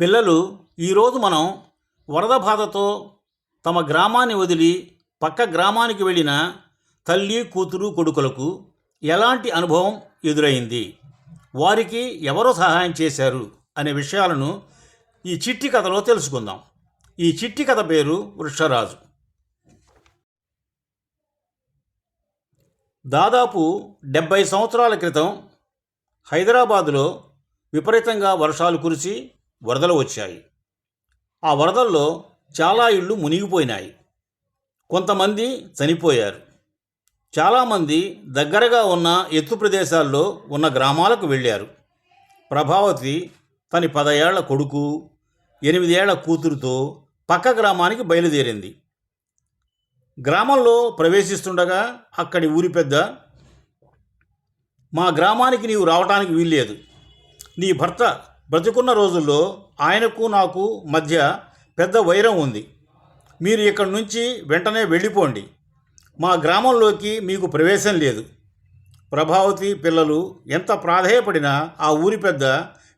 పిల్లలు ఈరోజు మనం వరద బాధతో తమ గ్రామాన్ని వదిలి పక్క గ్రామానికి వెళ్ళిన తల్లి కూతురు కొడుకులకు ఎలాంటి అనుభవం ఎదురైంది? వారికి ఎవరు సహాయం చేశారు? అనే విషయాలను ఈ చిట్టి కథలో తెలుసుకుందాం. ఈ చిట్టి కథ పేరు వృక్షరాజు. దాదాపు డెబ్భై సంవత్సరాల క్రితం హైదరాబాదులో విపరీతంగా వర్షాలు కురిసి వరదలు వచ్చాయి. ఆ వరదల్లో చాలా ఇళ్ళు మునిగిపోయినాయి. కొంతమంది చనిపోయారు. చాలామంది దగ్గరగా ఉన్న ఎత్తు ప్రదేశాల్లో ఉన్న గ్రామాలకు వెళ్ళారు. ప్రభావతి తన పదేళ్ళ కొడుకు ఎనిమిదేళ్ళ కూతురుతో పక్క గ్రామానికి బయలుదేరింది. గ్రామంలో ప్రవేశిస్తుండగా అక్కడి ఊరి పెద్ద మా గ్రామానికి నీవు రావటానికి వీల్లేదు. నీ భర్త బ్రతికున్న రోజుల్లో ఆయనకు నాకు మధ్య పెద్ద వైరం ఉంది. మీరు ఇక్కడి నుంచి వెంటనే వెళ్ళిపోండి. మా గ్రామంలోకి మీకు ప్రవేశం లేదు. ప్రభావతి పిల్లలు ఎంత ప్రాధేయపడినా ఆ ఊరి పెద్ద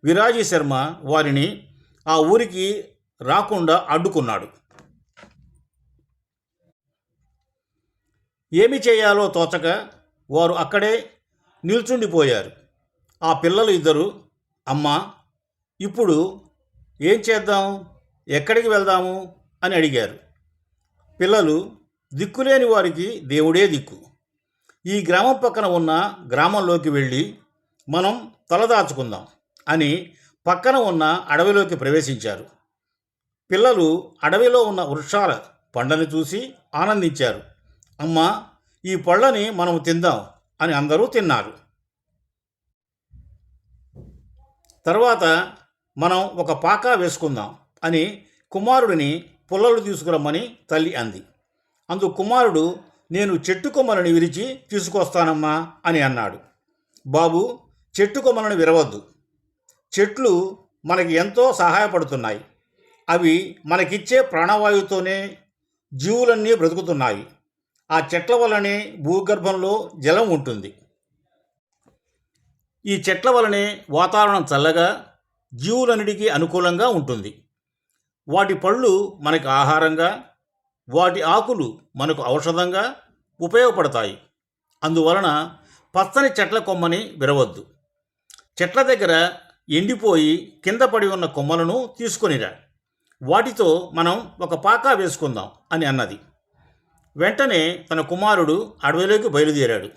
విరాజీ శర్మ వారిని ఆ ఊరికి రాకుండా అడ్డుకున్నాడు. ఏమి చేయాలో తోచక వారు అక్కడే నిల్చుండిపోయారు. ఆ పిల్లలు ఇద్దరు అమ్మ ఇప్పుడు ఏం చేద్దాం? ఎక్కడికి వెళ్దాము? అని అడిగారు. పిల్లలు దిక్కులేని వారికి దేవుడే దిక్కు. ఈ గ్రామం పక్కన ఉన్న గ్రామంలోకి వెళ్ళి మనం తలదాచుకుందాం అని పక్కన ఉన్న అడవిలోకి ప్రవేశించారు. పిల్లలు అడవిలో ఉన్న వృక్షాల పండ్లను చూసి ఆనందించారు. అమ్మ ఈ పళ్ళని మనం తిందాం అని అందరూ తిన్నారు. తర్వాత మనం ఒక పాకా వేసుకుందాం అని కుమారుడిని పుల్లలు తీసుకురమ్మని తల్లి అంది. అందు కుమారుడు నేను చెట్టు కొమ్మలను విరిచి తీసుకొస్తానమ్మా అని అన్నాడు. బాబు చెట్టు కొమ్మలను విరవద్దు. చెట్లు మనకి ఎంతో సహాయపడుతున్నాయి. అవి మనకిచ్చే ప్రాణవాయువుతోనే జీవులన్నీ బ్రతుకుతున్నాయి. ఆ చెట్ల వల్లనే భూగర్భంలో జలం ఉంటుంది. ఈ చెట్ల వలనే వాతావరణం చల్లగా జీవులన్నిటికీ అనుకూలంగా ఉంటుంది. వాటి పళ్ళు మనకు ఆహారంగా వాటి ఆకులు మనకు ఔషధంగా ఉపయోగపడతాయి. అందువలన పచ్చని చెట్ల కొమ్మని విరవద్దు. చెట్ల దగ్గర ఎండిపోయి కింద పడి ఉన్న కొమ్మలను తీసుకొనిరా. వాటితో మనం ఒక పాకా వేసుకుందాం అని అన్నది. వెంటనే తన కుమారుడు అడవిలోకి బయలుదేరాడు.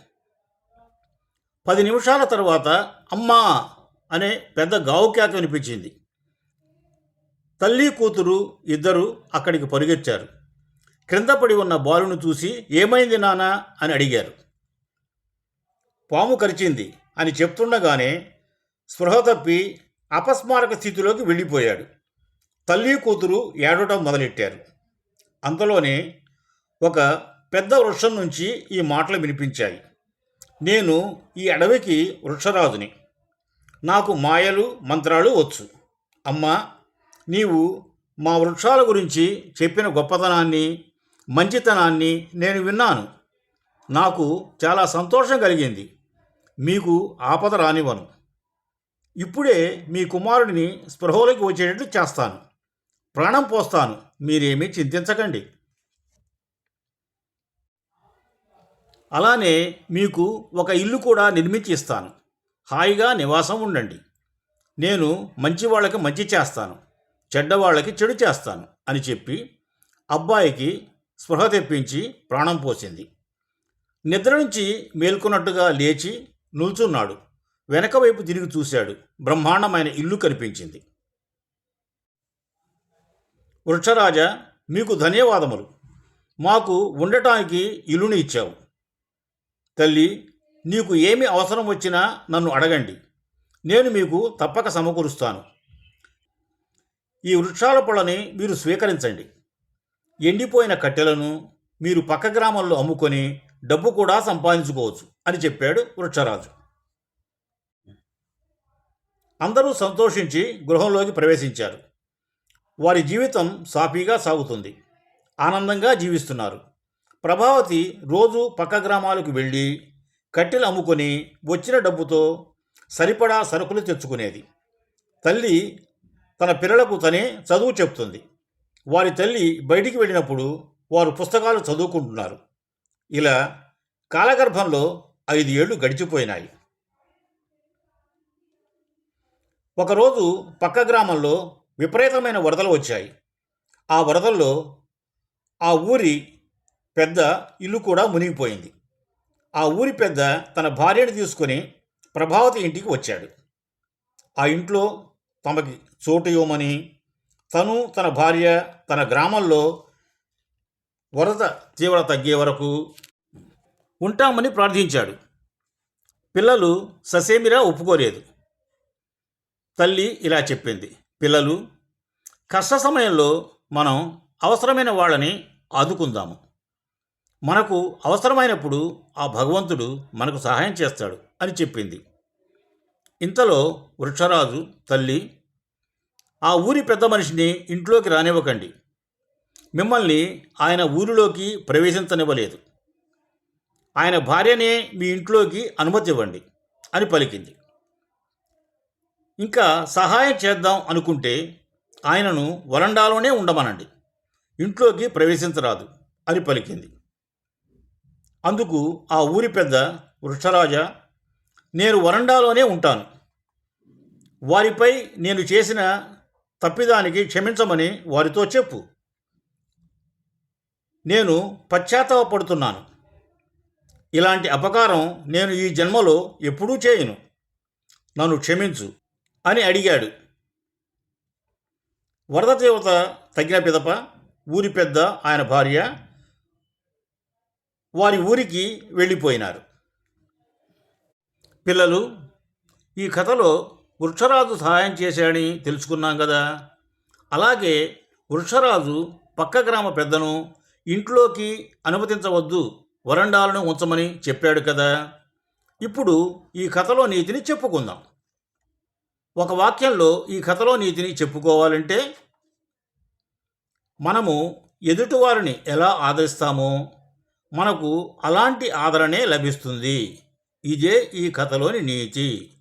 పది నిమిషాల తర్వాత అమ్మా అనే పెద్ద గావుకేక వినిపించింది. తల్లి కూతురు ఇద్దరు అక్కడికి పరుగెచ్చారు. క్రింద పడి ఉన్న బాలును చూసి ఏమైంది నానా అని అడిగారు. పాము కరిచింది అని చెప్తుండగానే స్పృహ తప్పి అపస్మారక స్థితిలోకి వెళ్ళిపోయాడు. తల్లి కూతురు ఏడవటం మొదలెట్టారు. అంతలోనే ఒక పెద్ద వృక్షం నుంచి ఈ మాటలు వినిపించాయి. నేను ఈ అడవికి వృక్షరాజుని. నాకు మాయలు మంత్రాలు వచ్చు. అమ్మా నీవు మా వృక్షాల గురించి చెప్పిన గొప్పతనాన్ని మంచితనాన్ని నేను విన్నాను. నాకు చాలా సంతోషం కలిగింది. మీకు ఆపద రానివ్వను. ఇప్పుడే మీ కుమారుడిని స్పృహలోకి వచ్చేటట్టు చేస్తాను. ప్రాణం పోస్తాను. మీరేమీ చింతించకండి. అలానే మీకు ఒక ఇల్లు కూడా నిర్మించి ఇస్తాను. హాయిగా నివాసం ఉండండి. నేను మంచి వాళ్ళకి మంచి చేస్తాను. చెడ్డవాళ్ళకి చెడు చేస్తాను అని చెప్పి అబ్బాయికి స్పృహ తెప్పించి ప్రాణం పోసింది. నిద్ర నుంచి మేల్కొన్నట్టుగా లేచి నిల్చున్నాడు. వెనక వైపు తిరిగి చూశాడు. బ్రహ్మాండమైన ఇల్లు కనిపించింది. వృక్షరాజ మీకు ధన్యవాదములు. మాకు ఉండటానికి ఇల్లుని ఇచ్చావు. తల్లి నీకు ఏమి అవసరం వచ్చినా నన్ను అడగండి. నేను మీకు తప్పక సమకూరుస్తాను. ఈ వృక్షాల పళ్ళని మీరు స్వీకరించండి. ఎండిపోయిన కట్టెలను మీరు పక్క గ్రామంలో అమ్ముకొని డబ్బు కూడా సంపాదించుకోవచ్చు అని చెప్పాడు వృక్షరాజు. అందరూ సంతోషించి గృహంలోకి ప్రవేశించారు. వారి జీవితం సాఫీగా సాగుతుంది. ఆనందంగా జీవిస్తున్నారు. ప్రభావతి రోజు పక్క గ్రామాలకు వెళ్ళి కట్టెలు అమ్ముకొని వచ్చిన డబ్బుతో సరిపడా సరుకులు తెచ్చుకునేది. తల్లి తన పిల్లలకు తనే చదువు చెప్తుంది. వారి తల్లి బయటికి వెళ్ళినప్పుడు వారు పుస్తకాలు చదువుకుంటున్నారు. ఇలా కాలగర్భంలో ఐదు ఏళ్ళు గడిచిపోయినాయి. ఒకరోజు పక్క గ్రామంలో విపరీతమైన వరదలు వచ్చాయి. ఆ వరదల్లో ఆ ఊరి పెద్ద ఇల్లు కూడా మునిగిపోయింది. ఆ ఊరి పెద్ద తన భార్యను తీసుకొని ప్రభావతి ఇంటికి వచ్చాడు. ఆ ఇంట్లో తమకి చోటు ఇవ్వమని తను తన భార్య తన గ్రామంలో వరద తీవ్రత తగ్గే వరకు ఉంటామని ప్రార్థించాడు. పిల్లలు ససేమిరా ఒప్పుకోలేదు. తల్లి ఇలా చెప్పింది పిల్లలు కష్ట సమయంలో మనం అవసరమైన వాళ్ళని ఆదుకుందాము. మనకు అవసరమైనప్పుడు ఆ భగవంతుడు మనకు సహాయం చేస్తాడు అని చెప్పింది. ఇంతలో వృక్షరాజు తల్లి ఆ ఊరి పెద్ద మనిషిని ఇంట్లోకి రానివ్వకండి. మిమ్మల్ని ఆయన ఊరిలోకి ప్రవేశించనివ్వలేదు. ఆయన భార్యనే మీ ఇంట్లోకి అనుమతి ఇవ్వండి అని పలికింది. ఇంకా సహాయం చేద్దాం అనుకుంటే ఆయనను వరండాలోనే ఉండమనండి. ఇంట్లోకి ప్రవేశించరాదు అని పలికింది. అందుకు ఆ ఊరి పెద్ద వృక్షరాజా నేను వరండాలోనే ఉంటాను. వారిపై నేను చేసిన తప్పిదానికి క్షమించమని వారితో చెప్పు. నేను పశ్చాత్తాపడుతున్నాను. ఇలాంటి అపకారం నేను ఈ జన్మలో ఎప్పుడూ చేయను. నన్ను క్షమించు అని అడిగాడు. వరద తీవ్రత తగిన పిదప ఊరి పెద్ద ఆయన భార్య వారి ఊరికి వెళ్ళిపోయినారు. పిల్లలు ఈ కథలో వృక్షరాజు సహాయం చేశాడని తెలుసుకున్నాం కదా. అలాగే వృక్షరాజు పక్క గ్రామ పెద్దను ఇంట్లోకి అనుమతించవద్దు వరండాలను ఉంచమని చెప్పాడు కదా. ఇప్పుడు ఈ కథలో నీతిని చెప్పుకుందాం. ఒక వాక్యంలో ఈ కథలో నీతిని చెప్పుకోవాలంటే మనము ఎదుటివారిని ఎలా ఆదరిస్తామో మనకు అలాంటి ఆదరణే లభిస్తుంది. ఇదే ఈ కథలోని నీతి.